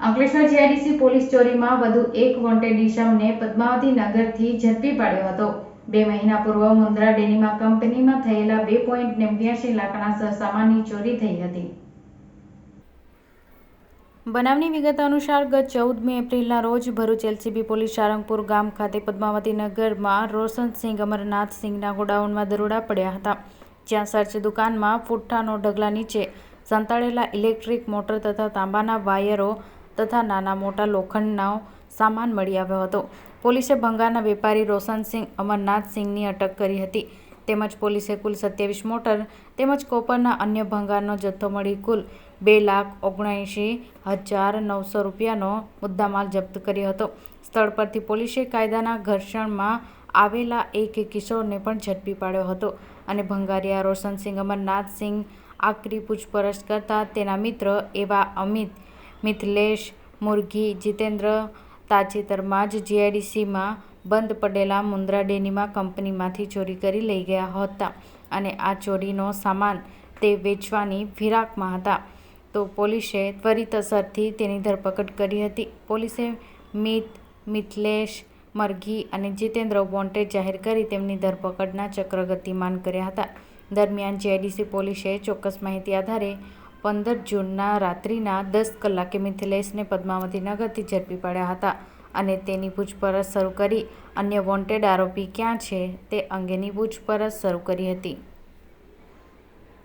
Ankleshwar GIDC police ચોરીમાં વધુ એક wanted ઇસમને Padmavati નગરથી ઝડપી પાડ્યો હતો. બે મહિના પૂર્વ મુન્દ્રા ડેરીમાં કંપનીમાં થયેલા બે પોઈન્ટ નેવ્યાસી લાખના સરસામાનની ચોરી થઈ હતી. બનાવની વિગત અનુસાર ગત ચૌદમી એપ્રિલના રોજ ભરૂચ એલસીબી પોલીસ સારંગપુર ગામ ખાતે પદ્માવતી નગરમાં રોશનસિંહ અમરનાથસિંહના ગોડાઉનમાં દરોડા પડ્યા હતા. જ્યાં સર્ચ દુકાનમાં પુઠ્ઠાનો ઢગલા નીચે સંતાડેલા ઇલેક્ટ્રિક મોટર તથા તાંબાના વાયરો તથા નાના મોટા લોખંડનો સામાન મળી આવ્યો હતો. પોલીસે ભંગારના વેપારી રોશનસિંહ, અમરનાથસિંહની અટક કરી હતી. તેમજ પોલીસે કુલ સત્યાવીસ મોટર તેમજ કોપરના અન્ય ભંગારનો જથ્થો મળી કુલ બે લાખ ઓગણએંશી હજાર નવસો રૂપિયાનો મુદ્દામાલ જપ્ત કર્યો હતો. સ્થળ પરથી પોલીસે કાયદાના ઘર્ષણમાં આવેલા એક કિશોરને પણ ઝડપી પાડ્યો હતો અને ભંગારિયા રોશનસિંહ, અમરનાથસિંહ આકરી પૂછપરછ કરતા તેના મિત્ર એવા અમિત મિથલેશ, મુરઘી, જીતેન્દ્ર, તાજેતરમાં જ જીઆઈડીસીમાં બંધ પડેલા મુન્દ્રા ડેનીમાં કંપનીમાંથી ચોરી કરી લઈ ગયા હતા અને આ ચોરીનો સામાન તે વેચવાની ફિરાકમાં હતા. તો પોલીસે ત્વરિત અસરથી તેની ધરપકડ કરી હતી. પોલીસે મિત, મિથલેશ, મરઘી અને જીતેન્દ્ર વોન્ટેડ જાહેર કરી તેમની ધરપકડના ચક્ર ગતિમાન કર્યા હતા. દરમિયાન જીઆઈડીસી પોલીસે ચોક્કસ માહિતી આધારે પંદર જૂનના રાત્રિના દસ કલાકે મિથિલેશને પદ્માવતી નગરથી ઝડપી પાડ્યા હતા અને તેની પૂછપરછ શરૂ કરી અન્ય વોન્ટેડ આરોપી ક્યાં છે તે અંગેની પૂછપરછ શરૂ કરી હતી.